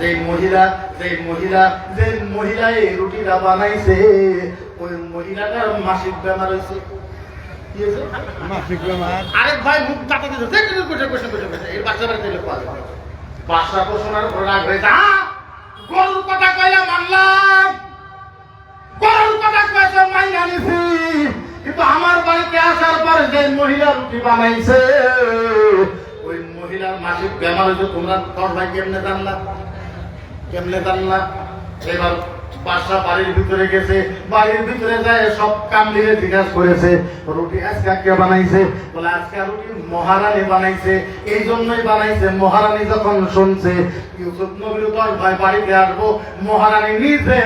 যে মহিলা যে মহিলা যে মহিলা এই রুটিটা বানাইছে ওই মহিলাটার মাসিক বেমার হয়েছে। কি হয়েছে? মাসিক বেমার। আরেক ভাই মুখ কাটা দিতে দেখ দেখ কোশে কোশে কোশে কোশে বাচ্চা বাড়িতে লোক পাওয়া যায় বাসা পোষণার উপর রাগ হয়ে যা। গরুর কথা কইলা মানলাম গরুর কথা কইছে মাইনা নিছি। কিন্তু আমার বাড়িতে আসার পরে যে মহিলা রুটি বানাইছে ওই মহিলার মাসিক বেমার হয়েছে, তোমরা ভাই কেমনে জানলা? কেমনে জানলা? এবার বাসা বাড়ির ভিতরে গেছে, বাড়ির ভিতরে যায়, সব কাম দিয়ে জিজ্ঞাসা করেছে, রুটি আজকে কে বানাইছে? বলে, আজকে রুটি মহারানী বানাইছে, এই জন্যই বানাইছে। মহারানী যখন শুনছে, ইউসুফ নবীর দশ ভাই বাড়িতে আসব, মহারানী নিজে,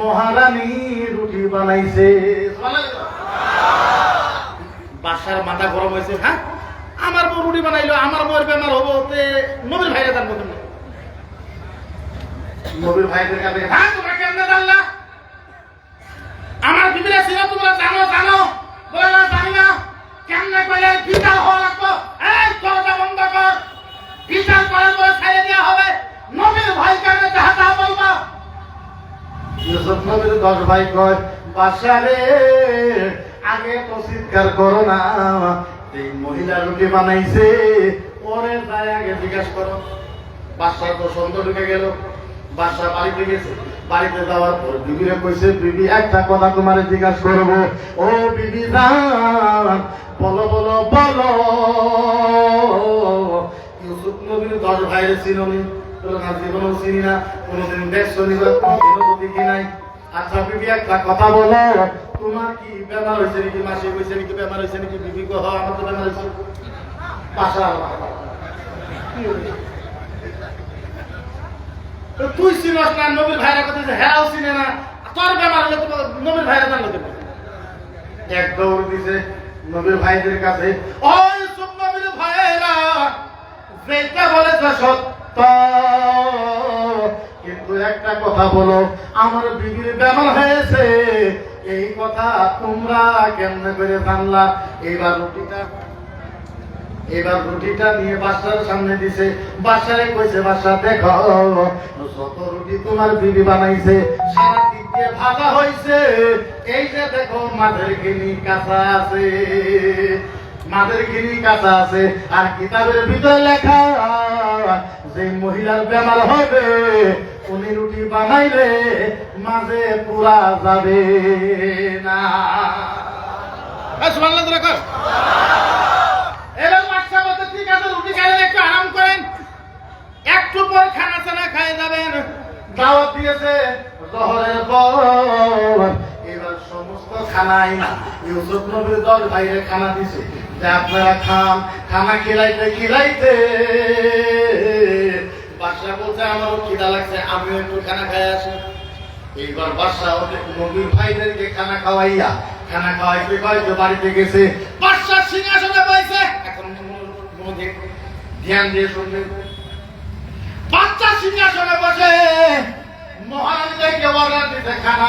মহারানী রুটি বানাইছে। বাসার মাথা গরম হয়েছে হ্যাঁ? আমার বউ রুটি বানাইলো আমার বউয়ের বেমার হব তে নবীর ভাইরা জানব কেমনে নবীর ভাইদের কাছে। হ্যাঁ তোমরা কেমনে জানলা? আমার বিবিরা ছিল তোমরা জানো জানো? বলে না জানি না। কেমনে কইলে বিচার হওয়া লাগবো? এই দরজা বন্ধ কর। বিচার করে বলে ছেড়ে দেওয়া হবে। নবীর ভাই কেমনে যাহা তাহা বলবা? ইউসুফ নবীর দশ ভাই কয় বাসারে আগে তো চিৎকার করো না। এই মহিলা রুটি বানাইছে, পরে যায় আগে জিজ্ঞাসা করো, বাসার তো সন্ধ্যা ঢুকে গেল, বাসা বাড়িতে গেছে। বাড়িতে যাওয়ার পর বিবিরে কইছে, বিবি, একটা কথা তোমারে জিজ্ঞাসা করব। ও বিবি জান, বলো বলো বলো। ইউসুফ নবীর দশ ভাইরে চিনি জীবনেও চিনি না। কোনোদিন দেখছ নি দেখি নাই। আচ্ছা বিবি, একটা কথা বলো। তোমার কি বেমার হয়েছে নাকি? মাসে হয়েছে নাকি? বেমার হয়েছে নাকি? বিবি কহ আমার তো বেমার হয়েছে। বাসা তুই চিনস না, নবীর ভাইরা কথা যে হেরাও চিনে না। তোর বেমার হলে তো নবীর ভাইরা জানলো কেন এক দৌড় দিছে নবীর ভাইদের কাছে, ওই সব নবীর ভাইরা যেটা বলেছে সত্য। কিন্তু একটা কথা বলো, আমার বিবির বেমার হয়েছে। এই কথা তোমরা কেমনে করে জানলা এইবার রুটিটা, এবার রুটিটা নিয়ে বাসার সামনে দিছে। বাসারে কইছে, বাসা, দেখো, যত রুটি তোমার বিবি বানাইছে, সারা দিক দিয়ে ভাজা হইছে। এই যে দেখো মাঝের গিনি কাঁচা আছে মাঝের গিনি কাঁচা আছে, আর কিতাবের ভিতরে লেখা যে মহিলার বেমার হবে উনি রুটি বানাইলে মাঝে পুরা যাবে না। রুটি একটু আরাম করেন। খানা চানা খাই দিয়েছে এবার সমস্ত খানাই দল বাইরে খানা আপনারা খান, খানা খিলাইতে খিলাইতে বাদশা বলছে, আমারও খিদা লাগছে, আমিও একটু খানা খাই আসি। এইবার বাদশা ওদের নবীর ভাইদেরকে খানা খাওয়াইয়া, খানা খাওয়াইতে খাওয়াইতে বাড়িতে গেছে। বাদশা সিংহাসনে বসে এখন ধ্যান দিয়ে শুনবে। বাচ্চা সিংহাসনে বসে মহারানীদেরকে অর্ডার দিতে খানা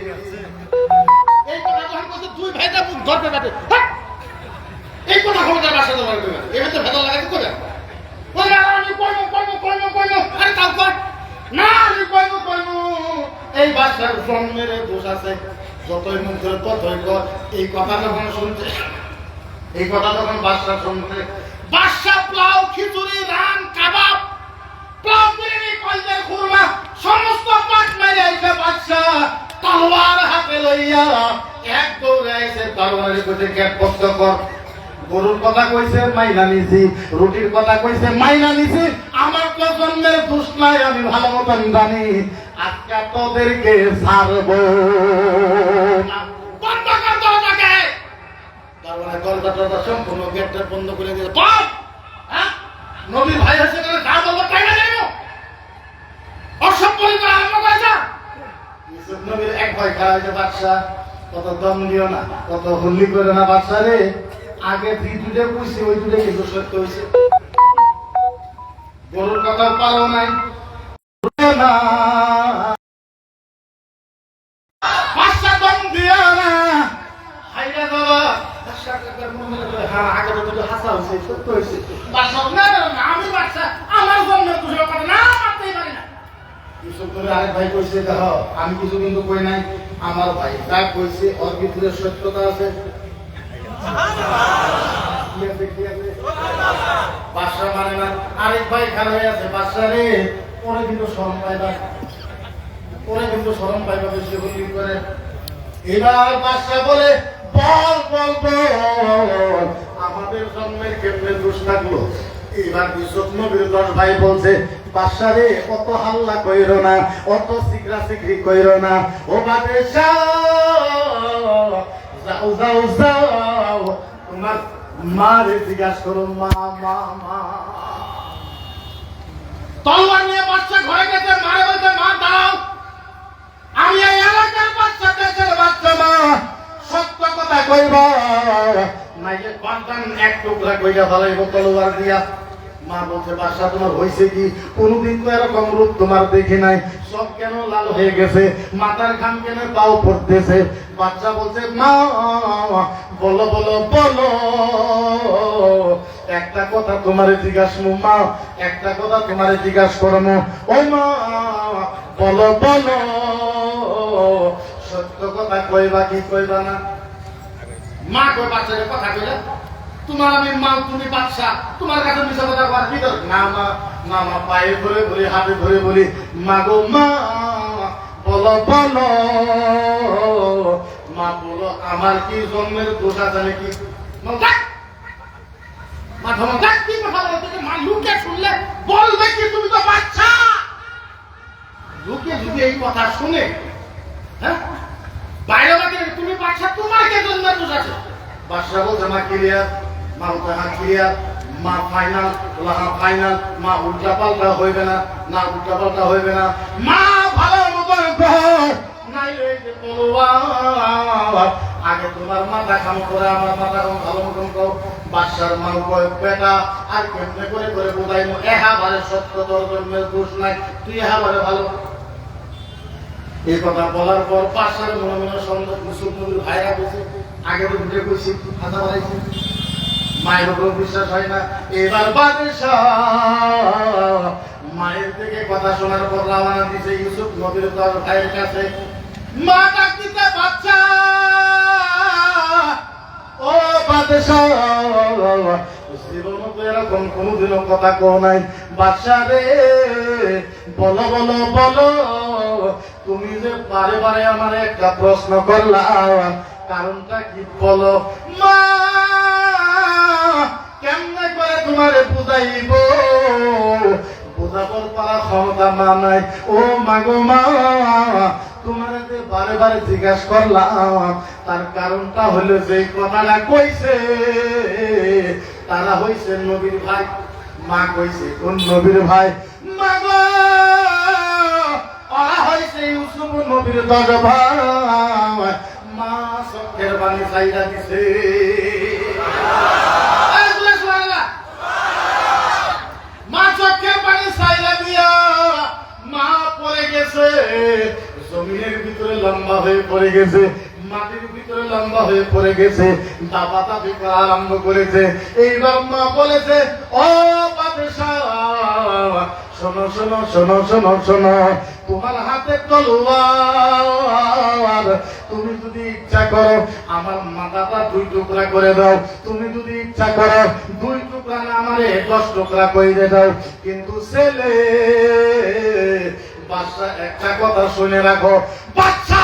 ধরবে কাটে এই কথা ক্ষমতার বাসা তোমার এবার তো ভেতর লাগাতে করে। তাও খিচুড়ি, রান, কাবাব খুরমা, সমস্ত পাট মেরে আইছে বাদশা তলোয়ার হাতে লইয়া এক দৌড়ে আইছে তরবারি কইতে ক্যাপ বন্ধ কর। গরুর কথা কইছে মাইনা নিছি। রুটির কথা কইছে মাইনা নিছি। আমার তো জন্মের দোষ নাই আমি ভালো মতন জানি। আজকে তোদেরকে ছাড়বো। না। বন্ধ কর দরজাকে তারপরে দরজা টরজা সম্পূর্ণ গেটটা বন্ধ করে দিল হ্যাঁ? নবীর ভাই হচ্ছে যা বলব তাই না জানো? অসভ্য নবীর এক ভয় খারাপ হয়েছে বাদশা কত দম দিও না, কত হুল্লি করে না বাচ্চা রে। আগে তুই দুটো বুঝছি ওই দুটো কিন্তু সত্য হয়েছে গরুর কথা পারো নাই। কইছে আমি কিছু কিন্তু কই নাই। আমার ভাই। যা কইছে ওর ভিতরে সত্যতা আছে? বাদশা মানে না, আরেক ভাই খারাপ হয়ে আছে বাদশা রে, পরে কিন্তু শরম পাইবা। পরে কিন্তু শরম পাইবা বেশি হলি করে? এবার বাদশা বলে, বল বল বল, আমাদের জন্মের কেমনে দোষ থাকল এবার নবীর দশ ভাই বলছে বাদশা রে অত হাল্লা কইরো না, অত সিকরা সিকরি কইরো না। ও বাদেশা যাও যাও যাও, তোমার মারে জিজ্ঞাসা করো, মা মা মা। তলোয়ার নিয়ে বাচ্চা ঘরে গেছে, মারে বলছে, মা, দাঁড়াও। আমি এই এলাকার বাচ্চা, দেশের বাচ্চা, মা। সত্য কথা কইব। নাইলে বান্দান এক টুকরা কইরা ফলাইব তলোয়ার দিয়া। মা বলছে বাসা তোমার হয়েছে কি? কোনদিন তো এরকম রূপ তোমার দেখি নাই। সব কেন লাল হয়ে গেছে? মাথার খান কেন পাও পড়তেছে? বাচ্চা বলছে, মা, বলো বলো বলো। একটা কথা তোমারে জিজ্ঞাসা মা, একটা কথা তোমারে জিজ্ঞাসা করমু ও মা, বলো বলো। সত্য কথা কইবা কি কইবা না? মা কই বাচ্চাকে কথা কইলা। তোমার আমি মা তুমি বাচ্চা তোমার কাছে মিশা কথা কর কি না মা মা মা পায়ে ধরে বলি হাতে ধরে বলি মা গো মা বলো বলো মা বলো আমার কি জন্মের দোষ আছে নাকি! মাথা মাথা কি কথা বলতে মা লুকে শুনলে বলবে কি? তুমি তো বাচ্চা লোকে যদি এই কথা শুনে হ্যাঁ? বাইরে বাকি তুমি বাচ্চা তোমার কে জন্য দোষ আছে? বাচ্চা বলছে মা ক্লিয়ার? মা হ্যাঁ ক্লিয়ার মা ফাইনাল হ্যাঁ ফাইনাল মা উল্টা পাল্টা হইবে না না উল্টা পাল্টা না। মা ভালো মতন তলোয়ার। আগে তোমার মাথা খাম করে, আমার মাথা খাম ভালো মতন কর। বাচ্চার মা কয়, বেটা, আর কেমনে করে করে বোঝাই এহা বারে সত্য তোর জন্মের দোষ নাই, তুই এহা বারে ভালো। এই কথা বলার পর পাশের মনে মনে সন্দেহ নবীর ভাইরা বসে আগে তো ঢুকে বসি হাতা বাড়াইছে। মায়ের উপর বিশ্বাস হয় না। এবার বাদশাহ মায়ের থেকে কথা শোনার পর রাওয়ানা দিছে ইউসুফ নবীর দশ ভাইয়ের কাছে। মা ডাক বাচ্চা ও বাদশাহ, জীবনে তো এরকম কোনোদিনও কথা কো নাই। বাদশাহ রে, বলো বলো বলো, তুমি যে বারে বারে আমার একটা প্রশ্ন করলা, কারণটা কি বলো? মা তোমারে বুঝাইব। বুঝাবার পারা ক্ষমতা মা নাই। ও মাগো মা, তোমার যে বারে বারে জিজ্ঞাসা করলাম, তার কারণটা হলো যে কথাটা কইছে। তারা হইছে নবীর ভাই, মা কইছে, কোন নবীর ভাই? মা গো হইছে ইউসুফ নবীর দশ ভাই। মা চোখের বাণী চাইরা দিছে এই বলে সুবহানাল্লাহ। মা চোখের পানি চাইলা দিয়া মা পড়ে গেছে জমিনের ভিতরে লম্বা হয়ে পড়ে গেছে, মাটির ভিতরে লম্বা হয়ে পড়ে গেছে, দাবা দাবি করা আরম্ভ করেছে। এইবার মা বলেছে, ও শোনো শোনো শোনো শোনো শোনো, তোমার হাতে তলোয়ার, তুমি যদি ইচ্ছা করো, আমার মাথাটা দুই টুকরা করে দাও। তুমি যদি ইচ্ছা করো, দুই টুকরা না, আমারে দশ টুকরা করে দাও। কিন্তু ছেলে বাচ্চা একটা কথা শুনে রাখো বাচ্চা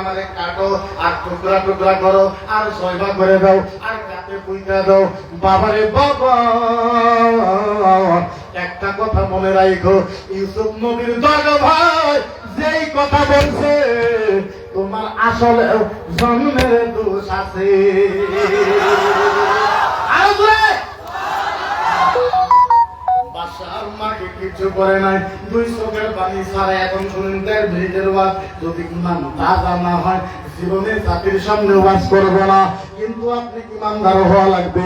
আমারে কাটো, আর টুকরা টুকরা করো, আর সয়বা করে দাও, আর কাতে পুইতা দাও। বাবারে বাবা, একটা কথা মনে রাখো ইউসুফ নবীর দগ ভাই যেই কথা বলছে, তোমার আসলে জন্মের দোষ আছে। আরও বাসার মাকে কিছু করে নাই। দুই চোখের পানি ছাড়া এখন শুনেন তার ভিড়ের ওয়াজ। যদি ইমান তাজা না হয়, জীবনে জাতির সামনে ওয়াজ করব না। কিন্তু আপনি ইমানদার হওয়া লাগবে।